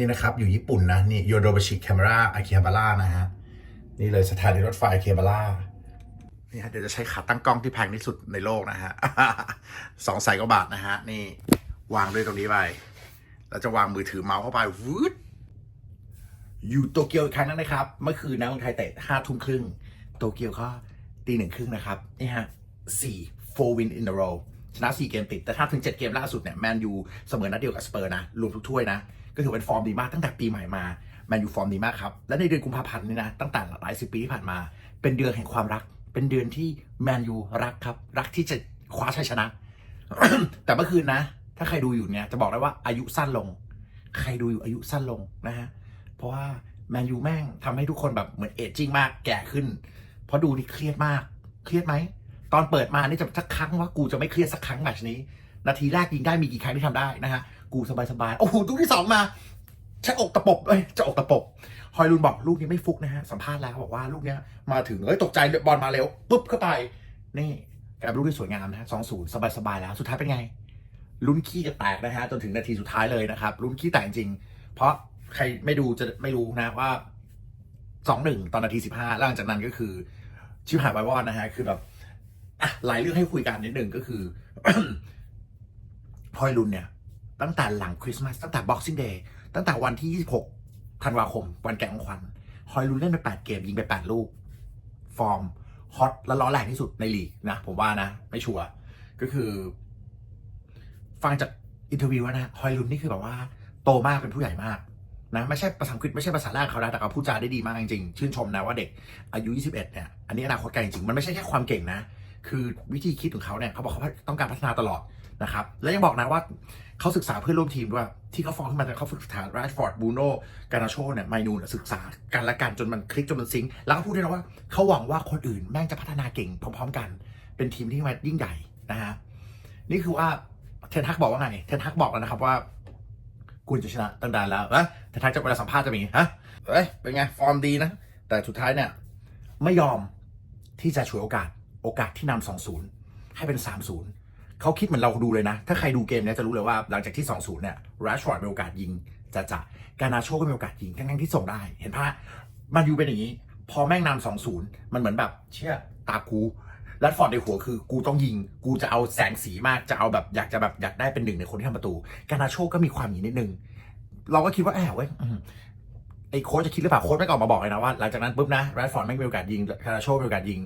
นี่นะครับ อยู่ญี่ปุ่นนะ นี่โยโดบชิแคมราอากิฮาบาร่านะฮะ นี่เลยสถานีรถไฟอากิฮาบาร่านี่ฮะเดี๋ยวจะใช้ขาตั้งกล้องที่แพงที่สุดในโลกนะฮะสองแสนกว่าบาทนะฮะ นี่วางด้วยตรงนี้ไปแล้วจะวางมือถือเมาส์เข้าไปวืดอยู่โตเกียวอีกครั้งนึงนะครับ เมื่อคืนนะเมืองไทยเตะห้าทุ่มครึ่ง โตเกียวก็ตีหนึ่งครึ่งนะครับ นี่ฮะสี่ four win in a row ชนะสี่เกมติด แต่ถ้าถึงเจ็ดเกมล่าสุดเนี่ย แมนยูเสมอนัดเดียวกับสเปอร์นะ รวมทุกถ้วยนะ ก็ถือเป็นฟอร์มดีมากตั้งแต่ปีใหม่มาแมนยูฟอร์มดีมากครับ และในเดือนกุมภาพันธ์นี่นะตั้งแต่หลายสิบปีที่ผ่านมา เป็นเดือนแห่งความรัก เป็นเดือนที่แมนยูรักครับ รักที่จะคว้าชัยชนะ แต่เมื่อคืนนะ ถ้าใครดูอยู่เนี่ยจะบอกได้ว่าอายุสั้นลง ใครดูอยู่อายุสั้นลงนะฮะเพราะว่าแมนยูแม่งทำให้ทุกคนแบบเหมือนเอจจิ้งมากแก่ขึ้น เพราะดูนี่เครียดมาก เครียดไหม ตอนเปิดมานี่จะสักครั้งว่ากูจะไม่เครียดสักครั้งแมตชนี้ นาทีแรกยิงได้มีกี่ครั้งที่ทำได้นะฮะ กูสบายๆโอ้โหลูกที่สองมาใช้อกตะปบเอ้ยจะอกตะปบฮอยลุนบอกลูกนี้ไม่ฟุกนะฮะสัมภาษณ์แล้วบอกว่าลูกเนี้ยมาถึงเฮ้ยตกใจบอลมาเร็วปุ๊บเข้าไป นี่กลายเป็นลูกที่สวยงามนะฮะสองศูนย์สบายๆแล้วสุดท้ายเป็นไง ลุ้นขี้จะแตกนะฮะจนถึงนาทีสุดท้ายเลยนะครับลุ้นขี้แตกจริง เพราะใครไม่ดูจะไม่รู้นะว่าสองหนึ่งตอนนาทีสิบห้าหลังจากนั้นก็คือ ชิบหายไปวอดนะฮะคือแบบอะหลายเรื่องให้คุยกันนิดหนึ่งก็คือพอยลุนเนี่ย ตั้งแต่หลังคริสต์มาสตั้งแต่ Boxing Day ตั้งแต่วันที่ 26 ธันวาคม วันแก่ของขวัญฮอยลุนเล่นไป 8 เกม ยิงไป 8 ลูก ฟอร์มฮอตและร้อนแรงที่สุดในลีกนะ ผมว่านะ ไม่ชัวร์ก็คือ ฟังจากอินเทอร์วิวนะฮอยลุนนี่คือแบบว่าโตมากเป็นผู้ใหญ่มากนะไม่ใช่ภาษาอังกฤษไม่ใช่ภาษาแรกเขานะแต่เขาพูดจาได้ดีมากจริงๆชื่นชมนะว่าเด็กอายุ 21 เนี่ยอันนี้อนาคตไกลจริงมันไม่ใช่แค่ความเก่งนะ คือวิธีคิดของเขาเนี่ยเขาบอกเขาต้องการพัฒนาตลอด นะครับ และยังบอกนะว่าเขาศึกษาเพื่อนร่วมทีมด้วย ที่เขาฟอร์มขึ้นมาแต่เขาฝึกษาแรฟอร์ดบูโน่การนาโชเนี่ยไมนูนศึกษากันและกันจนมันคลิกจนมันซิงค์แล้วก็พูดด้วยนะว่าเขาหวังว่าคนอื่นแม่งจะพัฒนาเก่งพร้อม ๆ กัน เป็นทีมที่มายิ่งใหญ่นะฮะนี่คือว่าเทนทักบอกว่าไงเทนทักบอกแล้วนะครับว่าคุณจะชนะตั้งแต่แล้วนะแต่ทางจะเวลาสัมภาษณ์จะมีฮะเอ้ย เป็นไง ฟอร์มดีนะ แต่สุดท้ายเนี่ย ไม่ยอมที่จะฉวยโอกาส โอกาสที่นำสองศูนย์ให้เป็นสามศูนย์ เขาคิดเหมือนเราดูเลยนะ ถ้าใครดูเกมเนี้ยจะรู้เลยว่าหลังจากที่สองศูนย์เนี่ยรัชฟอร์ดมีโอกาสยิงจะจะการนาโชก็มีโอกาสยิงทั้งๆที่ส่งได้ เห็นปะมันอยู่เป็นอย่างนี้ พอแม่งนำสองศูนย์มันเหมือนแบบเชื่อตากูแรดฟอร์ดในหัวคือ กูต้องยิง กูจะเอาแสงสีมากจะเอาแบบอยากจะแบบอยากได้เป็นหนึ่งในคนที่ทำประตู การนาโชก็มีความอย่างนี้นิดนึง เราก็คิดว่าแอบเว้ยไอ้โค้ชจะคิดหรือเปล่าโค้ชไม่งออกมาบอกเลยนะว่าหลังจากนั้นปุ๊บนะแรดฟอร์ดไม่มีโอกาสยิงคาราโชมีโอกาสยิง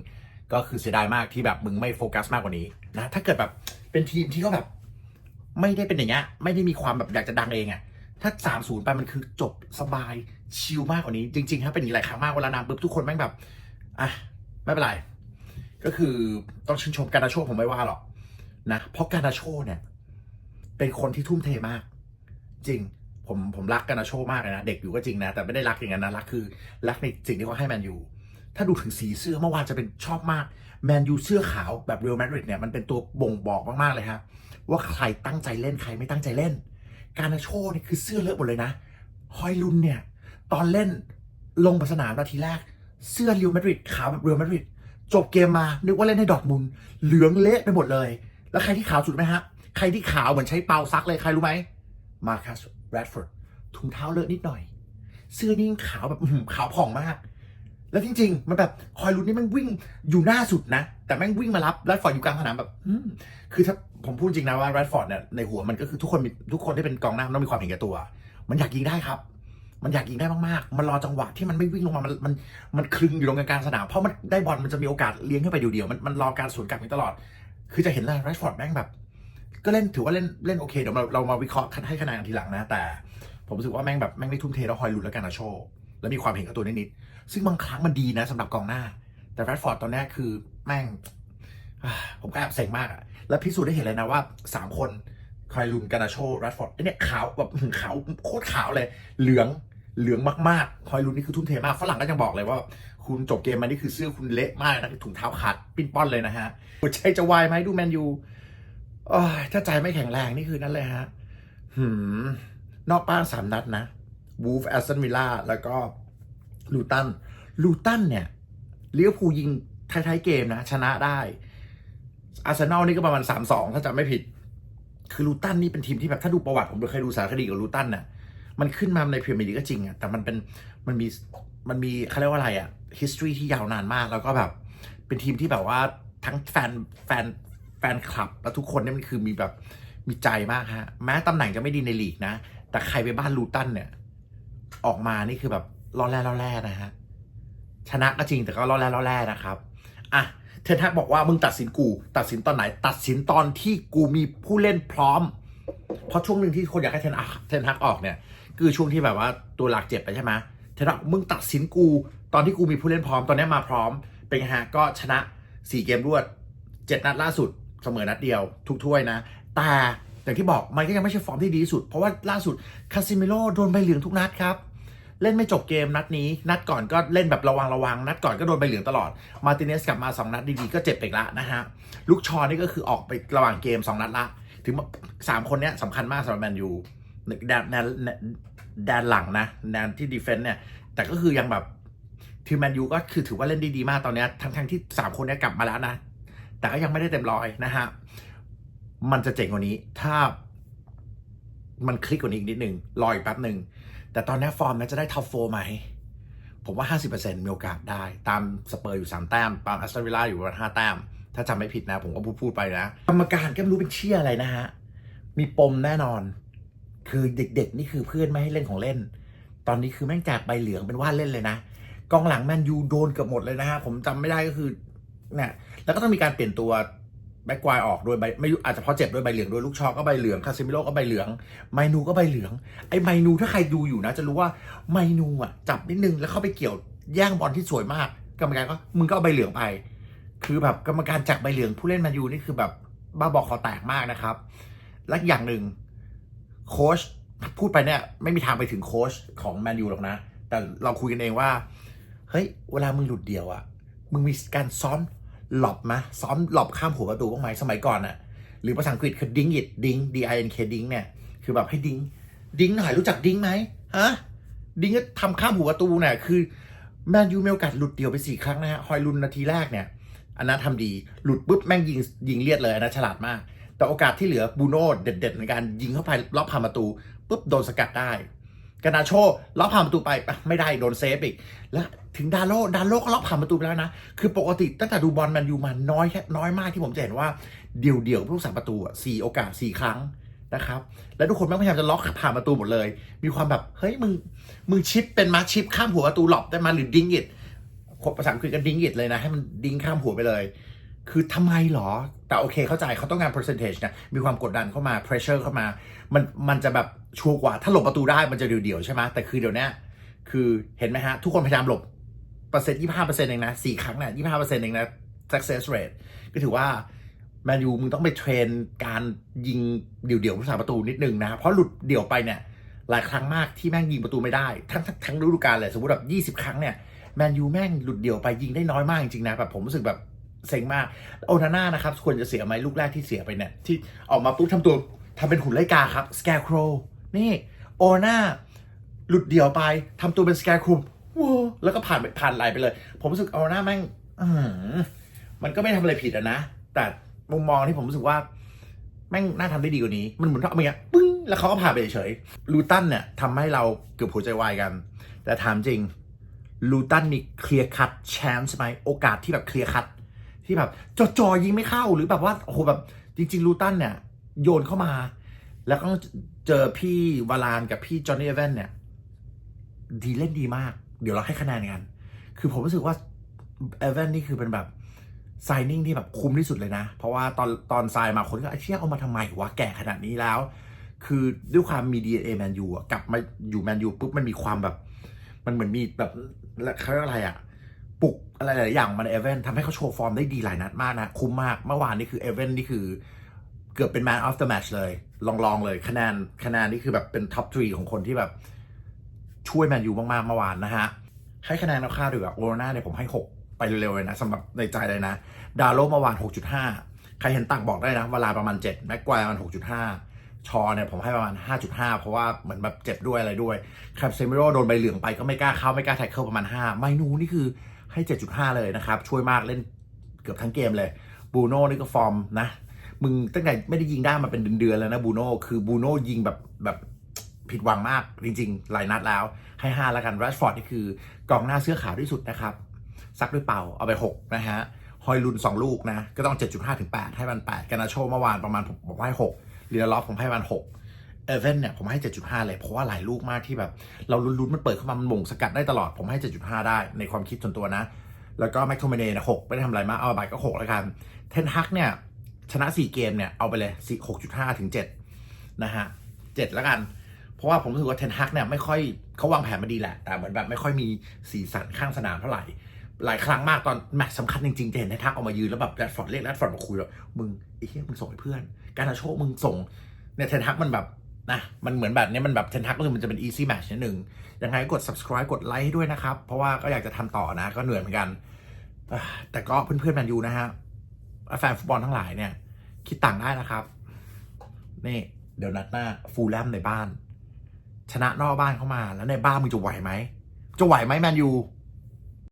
ก็คือเสียดายมากที่แบบมึงไม่โฟกัสมากกว่านี้นะถ้าเกิดแบบเป็นทีมที่เขาแบบ ไม่ได้เป็นอย่างเงี้ยไม่ได้มีความแบบอยากจะดังเองอะถ้าสามศูนย์ไปมันคือจบสบายชิลมากกว่านี้ จริงๆถ้าเป็นอย่างนี้หลายครั้งมากเวลานำปุ๊บทุกคนแม่งแบบอะไม่เป็นไร ก็คือต้องชื่นชมการนาโชผมไม่ว่าหรอกนะเพราะการนาโชเนี่ย เป็นคนที่ทุ่มเทมาก จริงผมผมรักกันนาโชมากเลยนะ เด็กอยู่ก็จริงนะ แต่ไม่ได้รักอย่างนั้นนะรักคือ รักในสิ่งที่เขาให้แมนยู ถ้าดูถึงสีเสื้อเมื่อวานจะเป็นชอบมากแมนยูเสื้อขาวแบบเรอัลมาดริดเนี่ยมันเป็นตัวบ่งบอกมากๆเลยฮะว่าใครตั้งใจเล่นใครไม่ตั้งใจเล่น การนาโชเนี่ยคือเสื้อเลอะหมดเลยนะฮอยลุนเนี่ยตอนเล่นลงสนามนาทีแรก เสื้อเรอัลมาดริดขาวแบบเรอัลมาดริดจบเกมมานึกว่าเล่นให้ดอทมุนเหลืองเละไปหมดเลย แล้วใครที่ขาวสุดไหมฮะใครที่ขาวเหมือนใช้เปาซักเลยใครรู้ไหมมาคัสแรดฟอร์ดถุงเท้าเลอะนิดหน่อย เสื้อนี่ขาวแบบขาวผ่องมาก แล้วจริง ๆ มันแบบคอยรุนนี่มันวิ่งอยู่หน้าสุดนะ แต่แม่งวิ่งมารับแรดฟอร์ดอยู่กลางสนามแบบอืมคือถ้าผมพูดจริงนะว่าแรดฟอร์ดเนี่ยในหัวมันก็คือทุกคนมีทุกคนที่เป็นกองหน้ามันต้องมีความเห็นแก่ตัว มันอยากยิงได้ครับ มันอยากยิงได้มากๆ มันรอจังหวะที่มันไม่วิ่งลงมา มันมันมันคลึงอยู่ตรงกลางสนามเพราะมันได้บอลมันจะมีโอกาสเลี้ยงขึ้นไปเดียวๆมันมันรอการสวนกลับนี้ตลอด คือจะเห็นเลยแรดฟอร์ดแม่งแบบ ก็เล่นถือว่าเล่นเล่นโอเคเดี๋ยวเราเรามาวิเคราะห์ให้คะแนนกันทีหลังนะแต่ ผมรู้สึกว่าแม่งแบบแม่งได้ทุ่มเทแล้วคอยลุ้นแล้วกันนะโชว์ แล้วมีความเห็นกับตัวนิดๆซึ่งบางครั้งมันดีนะสำหรับกองหน้า แต่แรดฟอร์ดตอนนี้คือแม่งผมก็แอบเซ็งมากอะแล้วพิสูจน์ได้เห็นเลยนะว่าสามคนคอยลุนกานาโชแรดฟอร์ดไอเนี่ยขาวแบบขาวโคตรขาวเลย เหลืองเหลืองมากๆคอยลุนนี่คือทุ่มเทมากฝรั่งก็ยังบอกเลยว่า คุณจบเกมมานี่คือเสื้อคุณเละมากนะถุงเท้าขาดปิ้นป้อนเลยนะฮะหัวใจจะวายไหมดูแมนยูถ้าใจไม่แข็งแรงนี่คือนั่นเลยฮะหืมนอกบ้านสามนัดนะ วูฟแอสตันวิลล่าแล้วก็ลูตันลูตันเนี่ยเลี้ยวภูยิงท้ายๆเกมนะ ชนะได้อาร์เซนอลนี่ก็ประมาณสามสองถ้าจำไม่ผิด คือลูตันนี่เป็นทีมที่แบบถ้าดูประวัติผมเคยดูสารคดีกับลูตันน่ะมันขึ้นมาในพรีเมียร์ลีกก็จริงอะแต่มันเป็นมันมีมันมีเขาเรียกว่าอะไรอะ history ที่ยาวนานมาก แล้วก็แบบ เป็นทีมที่แบบว่าทั้งแฟนแฟนแฟนคลับ และทุกคนเนี่ยมันคือมีแบบมีใจมากฮะ แม้ตำแหน่งจะไม่ดีในลีกนะ แต่ใครไปบ้านลูตันเนี่ย ออกมานี่คือแบบล่อแร่ล่อแร่นะฮะชนะก็จริงแต่ก็ล่อแร่ล่อแร่นะครับอะเทนทักบอกว่ามึงตัดสินกู ตัดสินตอนไหน ตัดสินตอนที่กูมีผู้เล่นพร้อม เพราะช่วงหนึ่งที่คนอยากให้เทนอักเทนทักออกเนี่ย คือช่วงที่แบบว่าตัวหลักเจ็บไปใช่ไหมเทนทักมึงตัดสินกูตอนที่กูมีผู้เล่นพร้อมตอนนี้มาพร้อม เป็นไงฮะก็ชนะ4เกมรวด7นัดล่าสุดเสมอนัดเดียว ทุกถ้วยนะแต่อย่างที่บอกมันก็ยังไม่ใช่ฟอร์มที่ดีที่สุด เพราะว่าล่าสุดคาซิเมโร่โดนใบเหลืองทุกนัดครับ เล่นไม่จบเกมนัดนี้ นัดก่อนก็เล่นแบบระวังระวังนัดก่อนก็โดนใบเหลืองตลอด มาติเนสกลับมา 2 นัดดีๆ ก็เจ็บไปละนะฮะ ลูกชอนี่ก็คือออกไประหว่างเกม 2 นัดละ ถึงสามคนเนี้ยสำคัญมากสำหรับแมนยูแดนแดนแดนหลังนะแดนที่ดีเฟนต์เนี่ย แต่ก็คือยังแบบทีมแมนยูก็คือถือว่าเล่นได้ดีมากตอนนี้ทั้งทั้งที่สามคนเนี้ยกลับมาแล้วนะ แต่ก็ยังไม่ได้เต็มร้อยนะฮะ มันจะเจ๋งกว่านี้ถ้า มันคลิกกว่านี้อีกนิดหนึ่งรออีกแป๊บหนึ่งแต่ตอนนี้ฟอร์มมันจะได้ท็อปโฟไหม ผมว่า 50%มีโอกาสได้ ตามสเปอร์อยู่ 3 แต้ม ตามแอสตันวิลล่าอยู่ประมาณ5แต้ม ถ้าจำไม่ผิดนะ ผมก็พูดพูดไปนะกรรมการก็ไม่รู้เป็นเชี่ยอะไรนะฮะ มีปมแน่นอน คือเด็กๆ นี่คือเพื่อนไม่ให้เล่นของเล่น ตอนนี้คือแม่งแจกใบเหลืองเป็นว่าเล่นเลยนะกองหลังแมนยูโดนเกือบหมดเลยนะฮะผมจำไม่ได้ก็คือเนี่ยแล้วก็ต้องมีการเปลี่ยนตัว แบ็กควายออกด้วยใบไม่อาจจะเพราะเจ็บด้วยใบเหลืองด้วยลูกชอก็ใบเหลืองคาซิมิโลก็ใบเหลือง ไมนูก็ใบเหลืองไอ้ไมนูถ้าใครดูอยู่นะ จะรู้ว่าไมนูอะจับนิดนึงแล้วเข้าไปเกี่ยวแย่งบอลที่สวยมาก กรรมการก็มึงก็เอาใบเหลืองไป คือแบบกรรมการจับใบเหลืองผู้เล่นแมนยูนี่คือแบบบ้าบอคอแตกมากนะครับและอย่างหนึ่งโค้ชพูดไปเนี่ยไม่มีทางไปถึงโค้ชของแมนยูหรอกนะ แต่เราคุยกันเองว่า เฮ้ย เวลามึงหลุดเดียวอะมึงมีการซ้อม หลบไหมซ้อมหลบข้ามหัวประตูบ้างไหมสมัยก่อนอะหรือภาษาอังกฤษคือดิ้งอิดดิ้ง D I N K ดิ้งเนี่ยคือแบบให้ดิ้งดิ้งหน่อยรู้จักดิ้งไหมฮะดิ้งก็ทำข้ามหัวประตูเนี่ยคือแมนยูมีโอกาสหลุดเดียวไปสี่ครั้งนะฮะฮอยลุนนาทีแรกเนี่ยอันนั้นทำดีหลุดปุ๊บแม่งยิงยิงเลียดเลยอันนั้นฉลาดมาก แต่โอกาสที่เหลือบูโน่เด็ดๆในการยิงเข้าไปรอบผ่านประตูปุ๊บโดนสกัดได้ กานาโชล็อกผ่านประตูไปไม่ได้โดนเซฟอีก แล้วถึงดาโลดาโลก็ล็อกผ่านประตูไปแล้วนะ คือปกติตั้งแต่ดูบอลแมนยูมาน้อยแค่น้อยมากที่ผมจะเห็นว่าเดี่ยวเดี่ยวๆผู้รักษาประตูสี่โอกาสสี่ครั้งนะครับ แล้วทุกคนแม่งพยายามจะล็อกผ่านประตูหมดเลย มีความแบบเฮ้ยมึงมึงชิปเป็นมาชิปข้ามหัวประตูหลบได้มาหรือดิงอิดภาษาอังกฤษก็ดิงอิดเลยนะให้มันดิงข้ามหัวไปเลย คือทำไมหรอ แต่โอเคเข้าใจเขาต้องการ percentage นะมีความกดดันเข้ามา pressure เข้ามา มันมันจะแบบชัวร์กว่า ถ้าหลบประตูได้มันจะเดี่ยวๆใช่ไหมแต่คือเดี๋ยวนี้คือเห็นไหมฮะ ทุกคนพยายามหลบเปอร์เซ็นต์ยี่ห้าเปอร์เซ็นต์เองนะสี่ครั้งเนี่ยยี่ห้าเปอร์เซ็นต์เองนะ success rate ก็ถือว่าแมนยูมึงต้องไปเทรนการยิงเดี่ยวๆผู้สาประตูนิดนึงนะ เพราะหลุดเดี่ยวไปเนี่ยหลายครั้งมากที่แม่งยิงประตูไม่ได้ ทั้งทั้งฤดูกาลเลยสมมติแบบยี่สิบ20 ครั้งเนี่ยแมนยูแม่งหลุดเดี่ยวไปยิงได้น้อยมากจริงๆนะแบบผมรู้สึกแบบ เซ็งมาก โอนาน่านะครับควรจะเสียไหมลูกแรกที่เสียไปเนี่ย ที่ออกมาปุ๊บทำตัวทำเป็นหุ่นไล่กาครับ scarecrow นี่โอนาน่าหลุดเดี่ยวไปทำตัวเป็น scarecrow ว้าแล้วก็ผ่านไปผ่านไหลไปเลย ผมรู้สึกโอนาน่าแม่งมันก็ไม่ทำอะไรผิดอะนะ แต่มุมมองที่ผมรู้สึกว่า แม่งน่าทำได้ดีกว่านี้ มันเหมือนเอามาอย่างเงี้ยปึ้งแล้วเขาก็ผ่านไปเฉยลูตันเนี่ยทำให้เราเกือบหัวใจวายกัน แต่ถามจริงลูตันมีเคลียร์คัตแชนส์ไหมโอกาสที่แบบเคลียร์คัต ที่แบบจอจอยิงไม่เข้าหรือแบบว่าโอ้โหแบบจริง ๆ ลูตันเนี่ย โยนเข้ามา แล้วก็เจอพี่วาลานกับพี่จอห์นนี่เอเวนเนี่ย ดีเล่นดีมาก เดี๋ยวเราให้คะแนนกัน คือผมรู้สึกว่าเอเวนนี่คือเป็นแบบไซนิ่งที่แบบคุ้มที่สุดเลยนะ เพราะว่าตอนตอนไซน์มาคนก็ไอ้เชี่ยเอามาทำไมวะแก่ขนาดนี้แล้ว คือด้วยความมี DNA แมนยูอะกลับมาอยู่แมนยูปุ๊บมันมีความแบบ มันเหมือนมีแบบเขาเรียกอะไรอะ ปลุกอะไรหลายอย่างมาในเอเวนทำให้เขาโชว์ฟอร์มได้ดีหลายนัดมากนะ คุ้มมาก เมื่อวานนี่คือเอเวนนี่คือเกือบเป็น man of the match เลยลองลองๆเลยคะแนนคะแนนนี่คือแบบเป็นท็อปทรีของคนที่แบบช่วยแมนยูมากๆเมื่อวานนะฮะ ให้คะแนนเอาค่าดีกว่าโอโรนาเนี่ยผมให้ 6 ไปเร็วๆเลยนะสำหรับในใจเลยนะ ดาโลเมื่อวาน 6.5 ใครเห็นต่างบอกได้นะเวลาประมาณ 7 แม็กควายประมาณ 6.5 ชอเนี่ยผมให้ประมาณ 5.5 เพราะว่าเหมือนแบบเจ็บด้วยอะไรด้วยแคปเซมิโรโดนใบเหลืองไปก็ไม่กล้าเข้าไม่กล้าแท็กเกิลประมาณ 5 ไมนูนี่คือ ให้ 7.5 เลยนะครับ ช่วยมากเล่นเกือบทั้งเกมเลยบูโน่นี่ก็ฟอร์มนะ มึงตั้งแต่ไม่ได้ยิงได้มาเป็นเดือนๆแล้วนะบูโน่คือบูโน่ยิงแบบแบบผิดหวังมากจริงๆ หลายนัดแล้ว ให้ 5 แล้วกันแรชฟอร์ดนี่คือกองหน้าเสื้อขาวที่สุดนะครับ ซักด้วยเป่าเอาไป 6 นะฮะฮอยลุน 2 ลูกนะ ก็ต้อง 7.5 ถึง 8 ให้มัน 8กานาโชเมื่อวานประมาณผมผมให้ 6เรียลล็อฟผมให้มัน 6 เอเวนเนี่ยผมให้ 7.5 เลยเพราะว่าหลายลูกมากที่แบบ เราลุ้นๆมันเปิดเข้ามามันหม่งสกัดได้ตลอดผมให้ 7.5 ได้ในความคิดส่วนตัวนะ แล้วก็แม็กโทเมเน่นะ6ไม่ได้ทำอะไรมากเอาไปก็6แล้วกันเทนฮักเนี่ยชนะ 4 เกมเนี่ยเอาไปเลย6.5 ถึง 7 นะฮะ 7 แล้วกัน เพราะว่าผมรู้สึกว่าเทนฮักเนี่ยไม่ค่อยเขาวางแผนมาดีแหละ แต่เหมือนแบบไม่ค่อยมีสีสันข้างสนามเท่าไหร่ หลายครั้งมากตอนแมตช์สำคัญจริงๆจะเห็นเทนฮักออกมายืนแล้วแบบแรดฟอร์ดเรียกแรดฟอร์ดมาคุยแบบมึงไอ้เหี้ยมึงส่งให้เพื่อน การาโชมึงส่งเนี่ยเทนฮักมันแบบ นะมันเหมือนแบบนี้มันแบบเทนฮักก็คือมันจะเป็น easy match นิดหนึ่งยังไงกด subscribe กดไลค์ให้ด้วยนะครับ เพราะว่าก็อยากจะทำต่อนะ ก็เหนื่อยเหมือนกัน แต่ก็เพื่อนๆแมนยูนะฮะแฟนฟุตบอลทั้งหลายเนี่ย คิดต่างได้นะครับ นี่ เดี๋ยวนัดหน้าฟูลแลมในบ้าน ชนะนอกบ้านเข้ามาแล้วในบ้านมึงจะไหวไหมจะไหวไหมแมนยู